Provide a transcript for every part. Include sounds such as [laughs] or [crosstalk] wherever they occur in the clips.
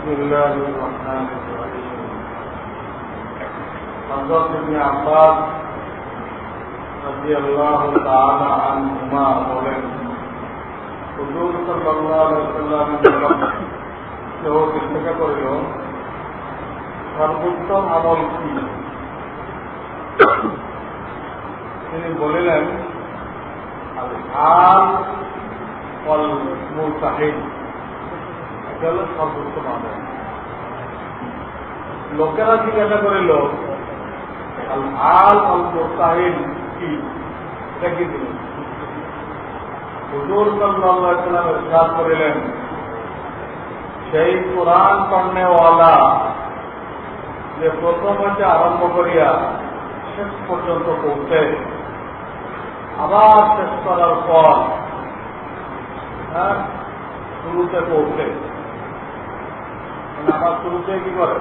بسم الله الرحمن الرحيم حضرت ابن عباس رضي الله تعالى عنهما বলেন হুজুর সাল্লাল্লাহু আলাইহি ওয়াসাল্লাম কেউ জিজ্ঞাসা করিল সর্বোত্তম আমল কি তিনি বলিলেন আল হাল ওয়াল মুতাহিদ এটা সর্বোত্তম আমল লোকেরা জিজ্ঞাসা করিল আল হাল ওয়াল কি? এটা কি দিল হুজুর আলাইহি ওয়াসাল্লাম করিলেন, সেই কোরআন পড়নেওয়ালা যে প্রথম হচ্ছে আরম্ভ করিয়া শেষ পর্যন্ত পৌঁছে আবার শেষ করার পর হ্যাঁ শুরুতে পৌঁছে আবার শুরুতে কি করে?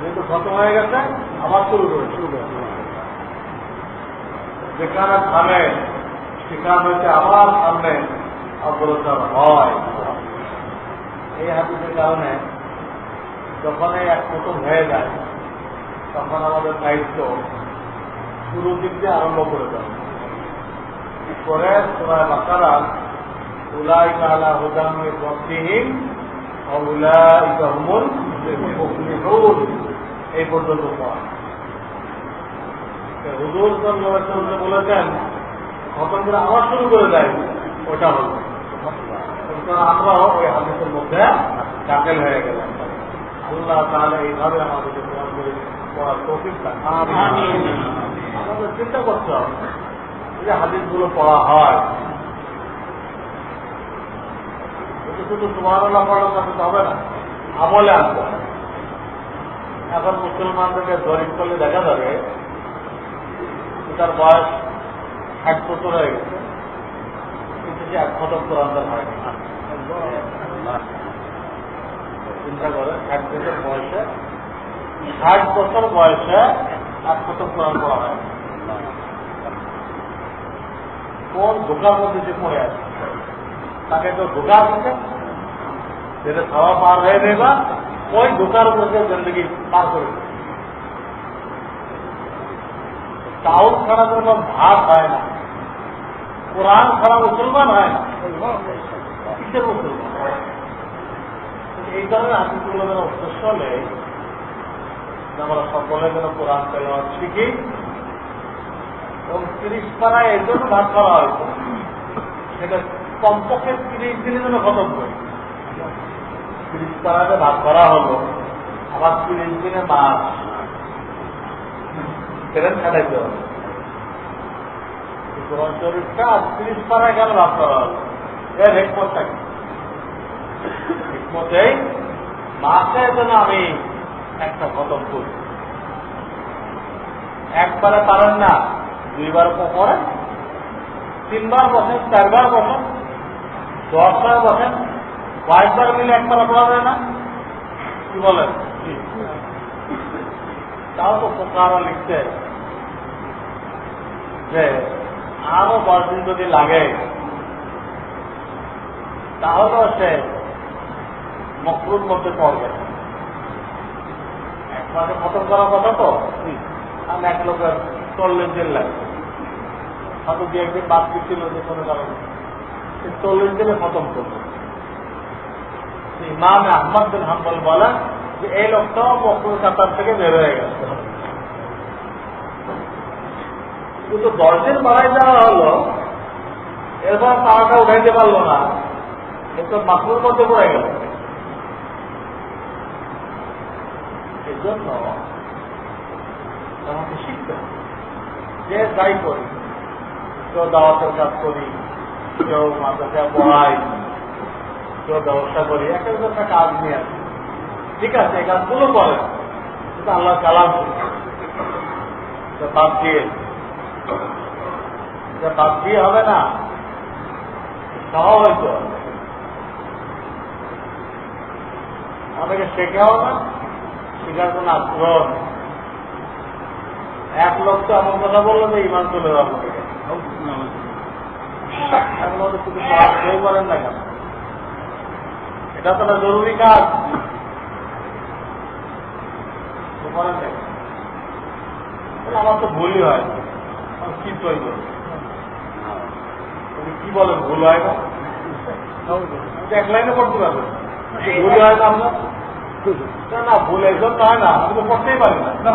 যেহেতু খতম হয়ে গেছে, আবার শুরু করে শুরু করে যেখানে থামে সেখানে হচ্ছে আবার সামনে অগ্রসর হয়। এই হাদিসের কারণে যখন এক প্রথম হয়ে যায়, তখন আমাদের দায়িত্ব শুরু দিক দিয়ে আরম্ভ করে দেওয়া করে? সোনায় বাকারা উলাই কালা কাহমুল মুফলিহুন এই পর্যন্ত হুজুর বলেছেন খতম করে আবার শুরু করে দেয় ওটা হল। আমরাও ওই হাদিসের মধ্যে দাখিল হয়ে গেলাম। আল্লাহ তাহলে এইভাবে তৌফিক আমাদের চিন্তা করতে হবে যে হাদিসগুলো পড়া হয়। শুধু শুধু তোমার পড়ার তো হবে না। আমলে আনতে এখন মুসলমানদেরকে জরিপ করলে দেখা যাবে তার বয়স ষাট বছর হয়ে গেছে। কিন্তু যে এক খতম কোরআন তার হয়নি চিন্তা করে, ষাট বছর বয়সে, ষাট বছর বয়সে এক খতম কোরআন হয়। কোন ধোকার মধ্যে যে পড়ে আছে? তাকে তো ধোকা আছে যেটা খাওয়া পার হয়ে দেবা ওই ধোকার মধ্যে জিন্দগি পার করে চাউল ছাড়া কোনো ভাত হয় না। কোরআন ছাড়া মুসলমান হয় না। কিসের মুসলমান? এই ধরনের হাতিগুলো যেন উদ্দেশ্য হলে আমরা সকলে যেন কোরআন তেলাওয়াত শিখি। এবং তিরিশ পাড়ায় এই জন্য ভাগ করা হয়েছে। সেটা কমপক্ষে তিরিশ দিনের জন্য খতম করে তিরিশ পাড়াতে ভাগ করা হলো, আবার তিরিশ দিনে মাস। ট্রেন খাটাইতে হবে। আমি একটা খতম করি। একবারে পারেন না, দুইবার পরে তিনবার বসেন চারবার বসেন দশবার বসেন কয়েকবার মিলে একবার পড়া যায় না? কি বলেন? তাও তো পোকারা লিখছে। যে আরও দশ দিন যদি লাগে তাহলেও সে মকরুর মধ্যে পড়বে। একবারে খতম করার কথা তো? আমি এক লোকের চল্লিশ দিন লাগে। হয়তো দু একদিন বাদ দিচ্ছিল যে কোনো কারণে। চল্লিশ দিনে খতম করবে। ইমাম আহমদ বিন হাম্বল বলেন যে, এই লোকটাও মকরুর কাতার থেকে বের হয়ে গেছে। কিন্তু দশ দিন বাড়াই দেওয়া হলো, এরপর পাওয়াটা উঠাইতে পারল না। কিন্তু মাকরুর মধ্যে পড়ে গেল। এই জন্য আমাকে শিখতে যে, যাই করি, কেউ দাওয়াতের কাজ করি কেউ মাদ্রাসা পড়াই কেউ করি, এক একটা কাজ নিয়ে আসি। ঠিক আছে, এই কাজগুলো করে আল্লাহ কালাম বাদ দিয়ে। বাদ দিয়ে হবে না। আমাদেরকে শেখাও না, শেখার কোন আগ্রহ এক লোক তো এমন কথা বলল যে ইমান চলে যাব। এটা তো একটা জরুরি কাজ। আমার তো ভুলই হয় কি তৈরি করি কি বলেন ভুল হয় না এক লাইনে পারবেন ভুল হয় না আপনার না, না ভুল একজন হয় না আমি তো পড়তেই পারি না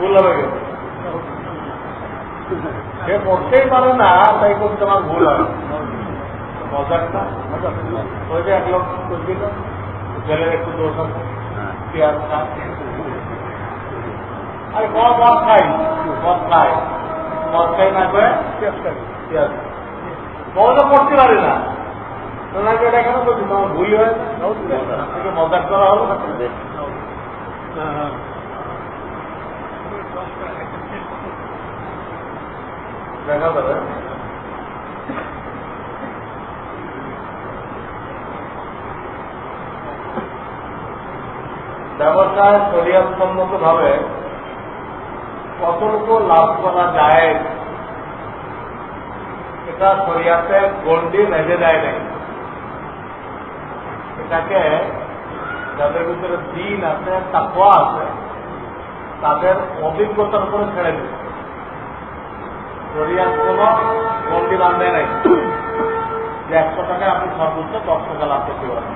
ভুল হবে? সে পড়তেই পারে না তাই করতে আমার ভুল হয়। মজাকটা ওই যে এক লোক করছিল জেলের একটু দোষ আছে। পেঁয়াজ খায়। আরে মদ মদ খাই। মদ খাই। মদ খাই না করে পেঁয়াজ মদ তো পড়তে পারি না। ওনাকে এটা কেন বলছি তোমার ভুল হয় মজাক করা হলো। দেখা যাবে ব্যবসায় শরীয়সম্মত ভাবে কতটুকু লাভ করা যায়। এটা শরিয়াতে গন্ডি বেঁধে দেয় নাই। এটাকে যাদের ভিতরে দিন আছে তাকুয়া আছে, তাদের অভিজ্ঞতার উপরে ছেড়ে দিচ্ছে। শরিয়াত কোন গন্ডি বান্ধে নাই। যে একশো টাকায় আপনি সর্বোচ্চ দশ টাকা লাভ করতে পারেন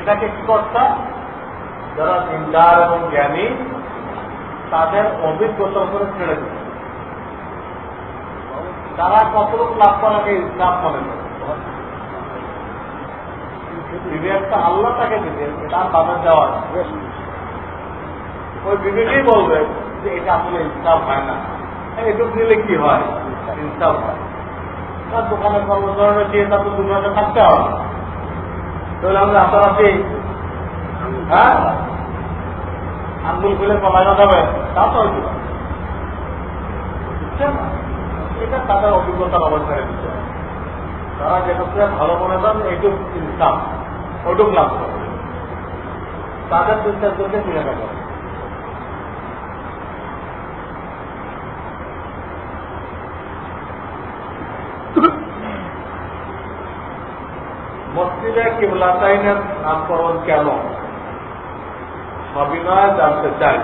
এটাকে কি করতে যারা চিন্তার এবং জ্ঞানী, তাদের অভিজ্ঞতার উপরে ছেড়ে দিচ্ছে। তারা কতটুকু লাভ করাকে ইসলাম মনে করে বিবেকটা আল্লাহ তাকে দিতে এটা তাদের দেওয়া ওই বিবেকেই বলবে যে এটা আসলে ইনসাফ হয় না। এটুক দিলে কি হয়? ইনসাফ হয়। তার দোকানে কর্মচারী দিয়ে তার তো দুর্গাতে থাকতে হবে। তাহলে আমরা রাতারাতি হ্যাঁ? আঙ্গুল খুলে কমানো যাবে তা তো বুঝছেন? এটা তাদের অভিজ্ঞতার অবস্থায় দিচ্ছে তারা যেটা ভালো মনে করেন এইটুক ইনসাফ ওইটুক লাভ করে। তাদের চিন্তার জন্য জিজ্ঞাসা করে। কিবলাতাইনের নামকরণ কেন? সবিনয় জানতে চাই।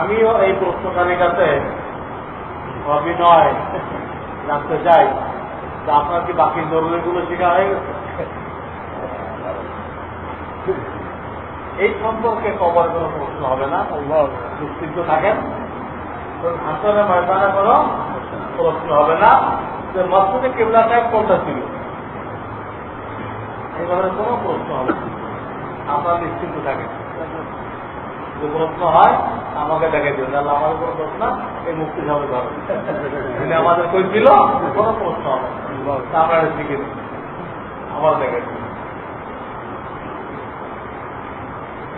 আমিও এই প্রশ্নকারীর কাছে অভিনয় জানতে চাই। আপনার কি বাকি জরুরিগুলো শেখা হয়ে গেছে? এই সম্পর্কে কবর কোনো প্রশ্ন হবে না নিশ্চিন্ত থাকেন। হাসনের ময়দানে কোনো প্রশ্ন হবে না। যে মসজিদে কেবলা সাহেব কোনটা ছিল ধরনের কোনো প্রশ্ন হবে আপনার নিশ্চিন্ত থাকেন। যে প্রশ্ন হয়, আমাকে দেখে দিন তাহলে আমার কোনো প্রশ্ন এই মুক্তি ধরে আমাদের কই কোনো প্রশ্ন হবে আমরা আমার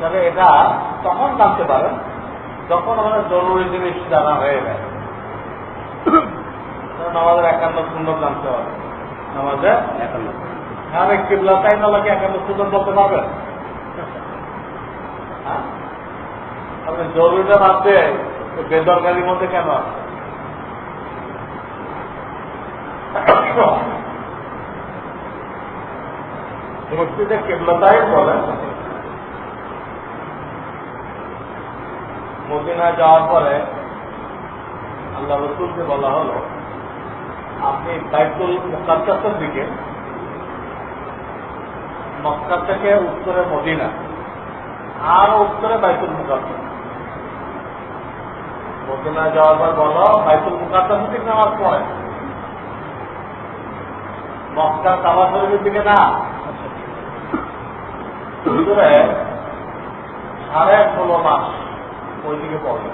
দেখে এটা তখন জানতে পারেন, যখন আমাদের জরুরি জিনিস জানা হয়ে যায়। আমাদের একান্ন সুন্দর জানতে হবে। আমাদের একান্ন। হ্যাঁ কিবলা তাই না লাগে একান্ন সুন্দর বলতে পারবেন হ্যাঁ? আপনি জরুরিটা বাদ বেদরকারির মধ্যে কেন মসজিদে কেবলতাই বলেন, মদিনায় যাওয়ার পরে আল্লাহ রসুলকে বলা হলো, আপনি বাইতুল দিকে মক্কা থেকে উত্তরে মদিনা, আর উত্তরে বাইতুল মুকাদ্দাস। মদিনা যাওয়ার পর বলো, বাইতুল মুকাদ্দাস থেকে নামাজ পড়ে মক্কার কাবা শরীফের দিকে না? উত্তরে সাড়ে ষোলো মাস ওইদিকে পড়বে।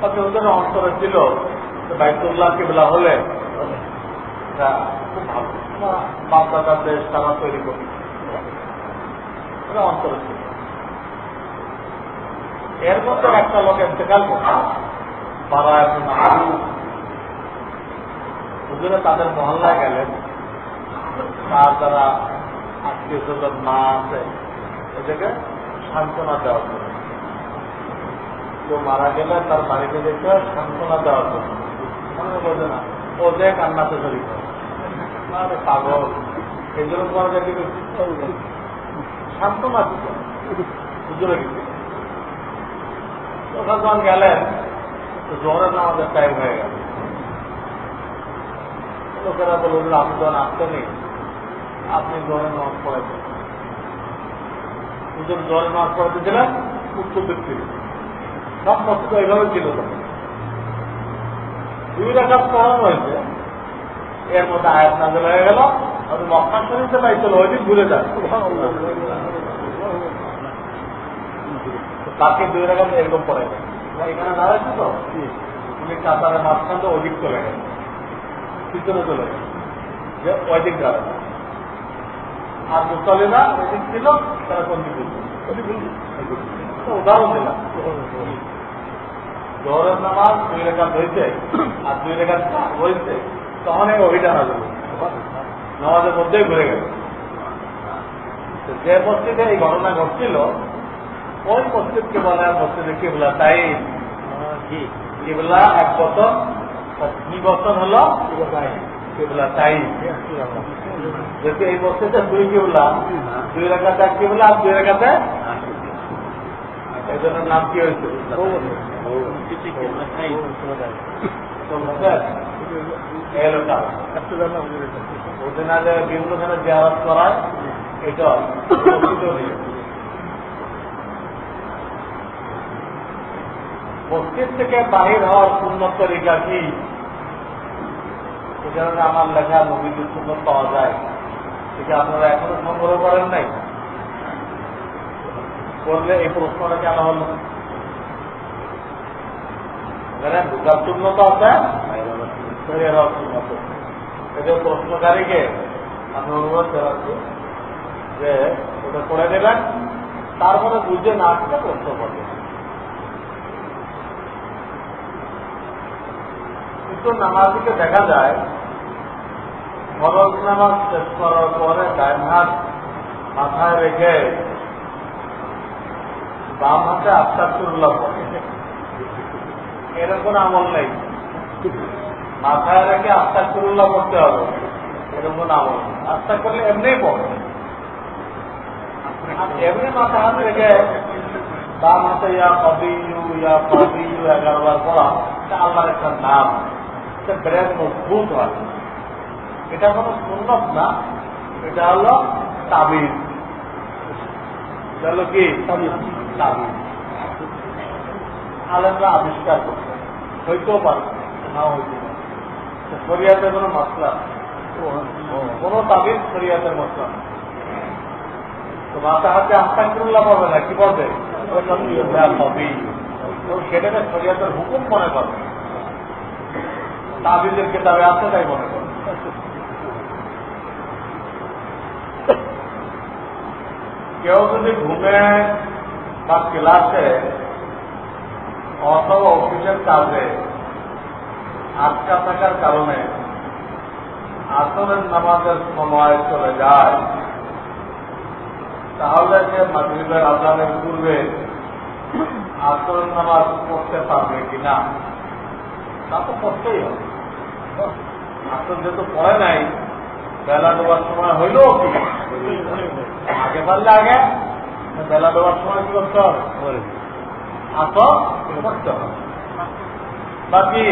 তাতে ওদের অন্তরে ছিল বাইতুল্লাহ কেবলা হলে এর মধ্যে একটা লোক ইন্তেকাল করছে। বাবা এখন হুজুরে তাদের মহল্লায় গেলেন। তার যারা আত্মীয় স্বজন, মা আছে। এদেরকে সান্ত্বনা দেওয়ার জন্য। কেউ মারা গেলে তার বাড়িতে যেতে সান্ত্বনা দেওয়ার জন্য। মনে বোঝে না। ও কান্নাতে তৈরি করে পাগল। দেখি দিতে হুজুরে ওখানে যখন গেলেন, তো জোহরের নামাজের টাইম হয়ে গেল। লোকেরা বলল আপনি যখন আসতেনি আপনি ছিলেন উত্তর দিক সব মসজিদ এইভাবে ছিল তখন। দুই রেখাত পড়ানো হয়েছে। এর মধ্যে আয়াত নাজল হয়ে গেল। আর মক্কা শরীফে পাইছিল ওই দিন ঘুরে যায় বাকি দুই রেখাত এরকম পড়ে এখানে দাঁড়াচ্ছে তো? তুমি কাতারের মাঝখান তো ওদিক চলে গেছে। ভিতরে চলে যে ওই দিক দাঁড়াবে আর মুসলিরা ওই দিক ছিল তারা কোন দিক উদাহরণ দিলাম। জোহরের নামাজ দুই রেখাত হয়েছে আর দুই রেখাত হয়েছে তখন এই অভিযান আসবে নামাজের মধ্যেই ঘুরে গেল। যে মসজিদে এই ঘটনা ঘটছিল, ওই মসজিদকে বলে মসজিদে কিবলা। তাই কিবলা এক বছর কি বছর হলো কিবলা তাই। যেহেতু এই মসজিদে দুই কিবলা, দুই রেখাতে এক কিবলা আর দুই রেখাতে এই জন্য নাম কি হয়েছে? নিয়ম। মসজিদ থেকে বাহির হওয়ার শূন্য তরিকা কি কারণে আমার লেখা নবীদের শূন্য পাওয়া যায় এটা আপনারা এখনও সংগ্রহ করেন নাই করলে এই প্রশ্নটা কেন হল প্রশ্নকারীকে আমি অনুরোধ যে ওটা করে দেবেন, তারপরে বুঝে না আসলে প্রশ্ন করবে কিন্তু নামাজিকে দেখা যায়, ফরজ নামাজ শেষ করার পরে ডাইন হাত মাথায় রেখে বাম হাতে আস্তাকুল্লাহ পড়ে। এরকম আমল নেই। মাথায় রেখে আস্তাকুল্লাহ করতে হবে। এরকম আমল নেই। আস্তা করলে এমনি পড়ে। এমনি মাথা হাতে রেখে বাম হাতে ইয়া কবিউ ইয়া কবিউ এগারো বার পড়া আল্লাহর একটা নাম। এটা ব্রেন মজবুত হয়। এটা কোনো সুন্নত না। এটা হলো তাবিজ। কি? তাবিজ। আলেমরা আবিষ্কার করছে। হইতেও পারে। নাও হইতে পারে। শরিয়াতের কোনো মশলা কোন তাবিজ শরিয়াতের মশলা তো মাথা হাতে আস্তাকুল্লাহ পাবে না, কি হবেই সেটাকে শরিয়াতের হুকুম মনে করে। তাবিজের কেতাবে আছে তাই মনে করবে কেউ যদি ঘুমে বা ক্লাসে অথবা অফিসের কাজে আটকা থাকার কারণে আসরের নামাজের সময় চলে যায়, তাহলে সে মাগরিবের আজানের পূর্বে আসরের নামাজ পড়তে পারবে কিনা? তা তো পড়তেই হবে। আসর যেহেতু পড়ে নাই, বেলা দেওয়ার সময় হইলেও কি? আগে পারলে আগে, বেলা দেওয়ার সময় কি করতে হবে? বাকি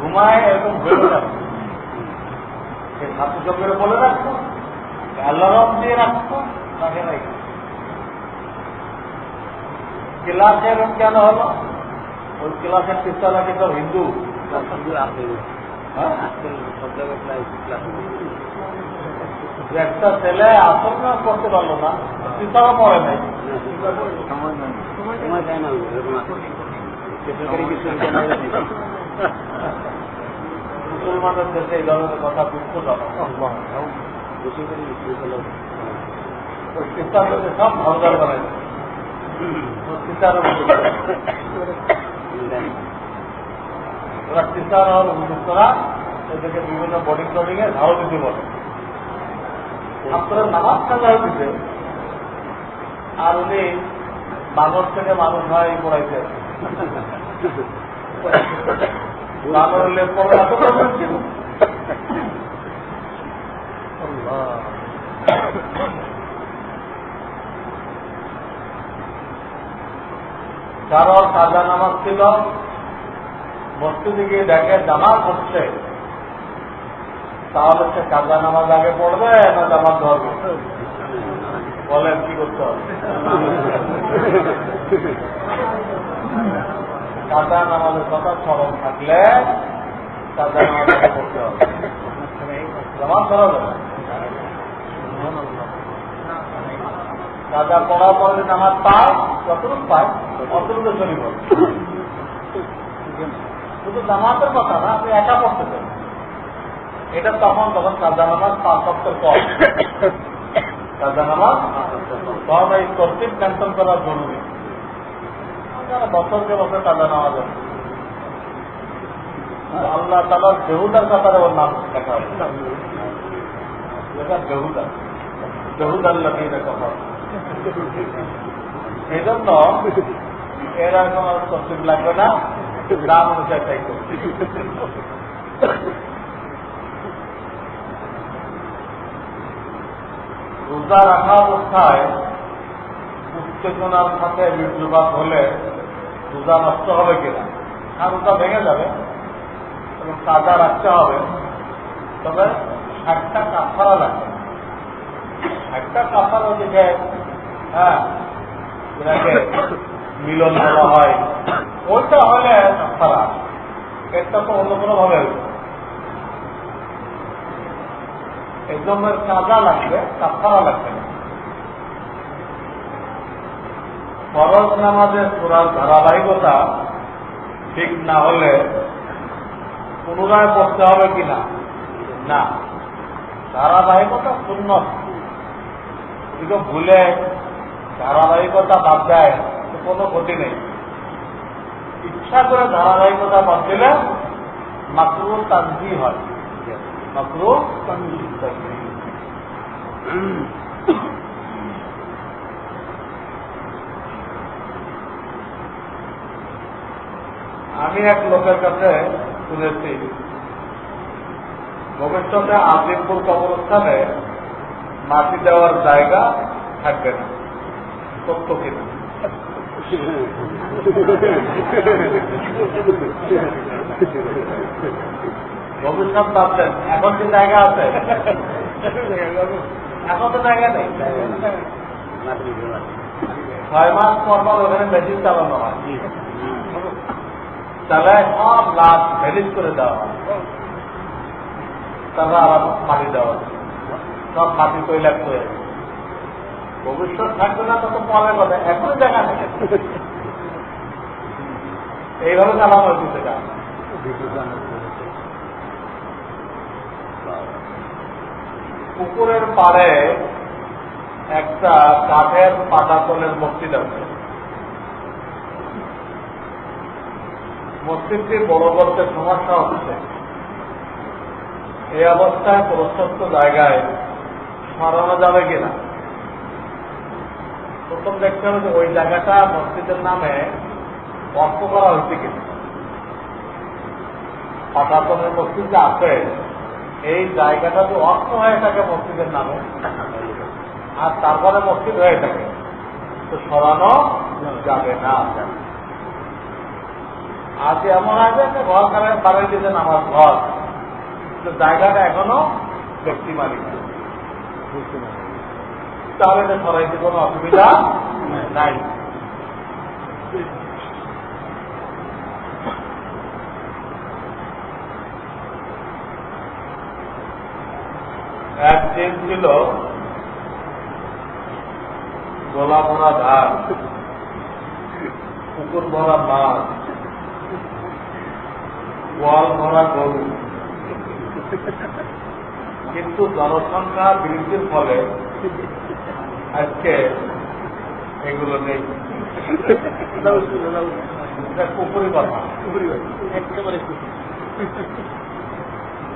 ঘুমায় এরকম ভেবে রাখতো সে ছাত্র বলে রাখতো অ্যালার্ম দিয়ে রাখতো তাকে ক্লাসে এরকম কেন হলো ওই ক্লাসের টিচাররা সব হিন্দু? একটা ছেলে আসল করতে পারল না টিচারও পড়ে নাই মুসলমানদের দেশে এই ধরনের কথা ওই টিচারদেরকে সব টিচারও ওরা টিচার আর অভিযুক্তরা এদেরকে বিভিন্ন বোর্ডিং টোডিং এ ঝাড়ু দিতে বলে আপনারা নামাজ কাজা দিতে আর উনি বানর থেকে মানুষ হয় পড়াইতে কারোর কাজা নামাজ ছিল, মসজিদে গিয়ে দেখে জামাত হচ্ছে তাহলে সে কাজা নামাজ আগে পড়বে না জামাত ধরবে? বলেন, কি করতে হবে? কাজা নামাজের কথা স্মরণ থাকলে কাজা নামাজ পড়তে হবে। ধরা যাবে কাজা পড়ার পরে নামাজ পায়, যতটুকু পায়, অতটুকু চলি পড়ে শুধু জামাতের কথা না, আপনি একা পড়তে চান এটা তখন তখন কাজা নামাজ পাঁচ সপ্তাহের পর। কাজা নামাজ তখন এই তরতিব ক্যান্সেল করা জরুরি। বছরকে বছর কাজা নামাজ আছে। আল্লাহ তালার বেহুদার কাতারে ওর নাম হয়েছে লেখা বেহুদা। বেহুদার লাগিয়ে কথা। এই জন্য এর কোনো তরতিব লাগবে না। দাম অনুযায়ী তাই করছি রোজা রাখা অবস্থায় উত্তেজনার সাথে বীর্যপাত হলে রোজা নষ্ট হবে কিনা? আর রোজা ভেঙে যাবে এবং তাজা রাখতে হবে। তবে ষাটটা কাফারা লাগবে একটা কাফারা দিকে হ্যাঁ যেটাকে মিলন বলা হয়, ওইটা হলে কাফারা। এটা তো অন্য কোনো ভাবে জন্য কাজা লাগবে কাফারা লাগবে ফরজ নামাজের সুরার ধারাবাহিকতা ঠিক না হলে পুনরায় পড়তে হবে কিনা না? ধারাবাহিকতা শূন্য। যদি ভুলে ধারাবাহিকতা বাদ দেয় কোনো ক্ষতি নেই। ইচ্ছা করে ধারাবাহিকতা বাদ দিলে মাকরু তানজি হয়। মাকরু তানজি আমি এক লোকের কাছে শুনেছি, ভবিষ্যতে আজিমপুর কবরস্থানে মাটি দেওয়ার জায়গা থাকবে না, সত্য কিনা? [laughs] ভবিষ্যৎ ভাবছেন, এখন কি জায়গা আছে? এখন তো জায়গা নেই। ছয় মাস পর পর ওখানে মেশিন চালানো হয়। চালায় সব লাভ ভ্যালিজ করে দেওয়া হয়। তারপর আবার মাটি দেওয়া সব মাটি তৈলাক্ত হয়ে ভবিষ্যৎ থাকবে না, তত পরের কথা। এখনও জায়গা নেই। এইভাবে চালানো হয়েছে সেটা পুকুরের পাড়ে একটা কাঠের পাতাতলের মসজিদ আছে। মসজিদটি বড় করতে সমস্যা হচ্ছে। এই অবস্থায় প্রশস্ত জায়গায় সরানো যাবে কিনা? প্রথম দেখতে হবে যে ওই জায়গাটা মসজিদের নামে অর্থ করা হয়েছে কিনা। পাতাতনের মসজিদ যে আছে। এই জায়গাটা তো অর্থ হয়ে থাকে মসজিদের নামে। আর তারপরে মসজিদ হয়ে থাকে। তো সরানো যাবে না আজ এমন আছে একটা ঘর খানে বাড়াই দিয়েছেন আমার ঘর। তো জায়গাটা এখনও ব্যক্তি মালিক। তাহলে সরাইতে কোনো অসুবিধা নাই। এক দিন ছিল গোলা ভরা ধান, পুকুর ভরা মাছ গোয়াল ভরা গরু। কিন্তু জনসংখ্যা বৃদ্ধির ফলে আজকে এগুলো নেই। পুকুরি কথা। একেবারে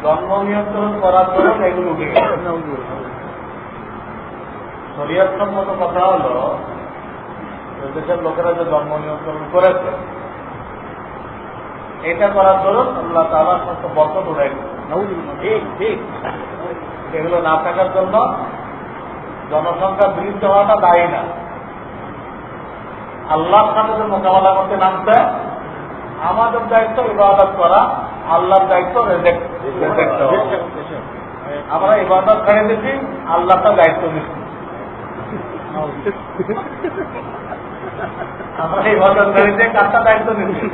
জন্ম নিয়ন্ত্রণ করার জন্য এগুলো উঠে গেছে। সম্মত কথা হলো দেশের লোকেরা যে জন্ম নিয়ন্ত্রণ করেছে এটা করার দরুন আল্লাহ তালা সমস্ত বছর ঠিক এগুলো না থাকার জন্য জনসংখ্যা বৃদ্ধি হওয়াটা দায়ী না। আল্লাহর সাথে যে মোকাবেলা করতে নামছে আমাদের দায়িত্ব ইবাদত করা আল্লাহর দায়িত্ব রেজেক্ট আমরা ইবাদত ছেড়ে দিচ্ছি আল্লাহটা দায়িত্ব নিচ্ছি আমরা ইবাদত ছেড়ে দিয়ে কাজটা দায়িত্ব নিচ্ছি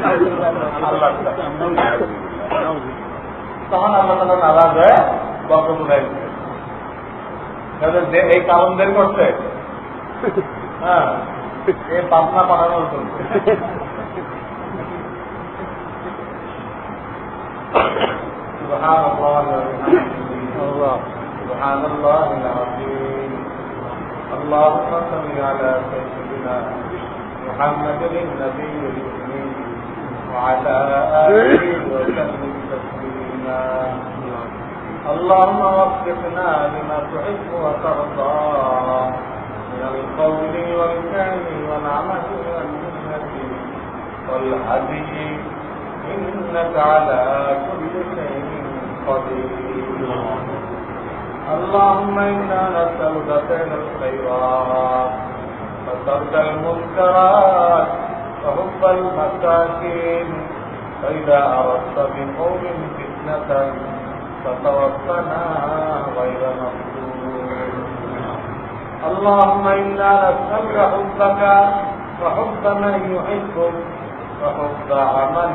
আল্লাহ। তখন আল্লাহ তালা নারাজ হয়ে বরকত উঠাই যে এই কারণ বের করছে হ্যাঁ এই পাবনা পাঠানোর জন্য। سبحان الله وبحمده سبحان الله العظيم اللهم صل على سيدنا محمد النبي الأمين وعلى آله وسلم تسليما اللهم وفقنا لما تحب وترضى من القول والفعل والعمل والسنة والهدي إنك على كل شيء قدير اللهم إنا نسألك فعل الخيرات وترك المنكرات وحب المساكين فإذا أردت بقوم فتنة فتوفنا غير مفتون. اللهم إنا نسألك حبك وحب من يحبك وحب عمل